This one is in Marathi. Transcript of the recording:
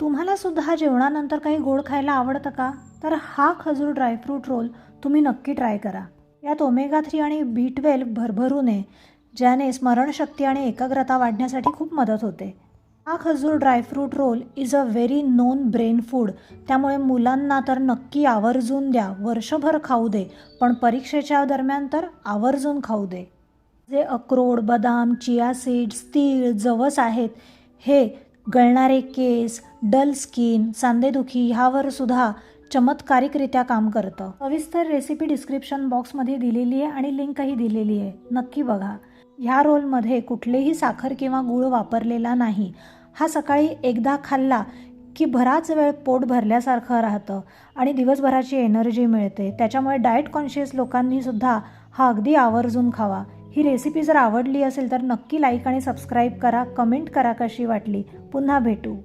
तुम्हाला सुद्धा जेवणानंतर काही गोड खायला आवडतं का? तर हा खजूर ड्रायफ्रूट रोल तुम्ही नक्की ट्राय करा. यात ओमेगा थ्री आणि बी ट्वेल्व भरभरून आहे ज्याने स्मरणशक्ती आणि एकाग्रता वाढण्यासाठी खूप मदत होते. हा खजूर dry fruit roll is a very known brain food त्यामुळे मुलांना तर नक्की आवर्जून द्या. वर्षभर खाऊ दे पण परीक्षेच्या दरम्यान तर आवर्जून खाऊ दे. जे अक्रोड बदाम चिया सीड्स तीळ जवस आहेत हे गळणारे केस डल स्किन सांधेदुखी ह्यावर सुद्धा चमत्कारिकरित्या काम करतं. सविस्तर रेसिपी डिस्क्रिप्शन बॉक्समध्ये दिलेली आहे आणि लिंकही दिलेली आहे. नक्की बघा. ह्या रोलमध्ये कुठलेही साखर किंवा गूळ वापरलेला नाही. हा सकाळी एकदा खाल्ला की बराच वेळ पोट भरल्यासारखं राहतं आणि दिवसभराची एनर्जी मिळते. त्याच्यामुळे डाएट कॉन्शियस लोकांनी सुद्धा हा अगदी आवर्जून खावा. ही रेसिपी जर आवडली असेल तर नक्की लाईक आणि सबस्क्राईब करा कमेंट करा कशी वाटली. पुन्हा भेटू.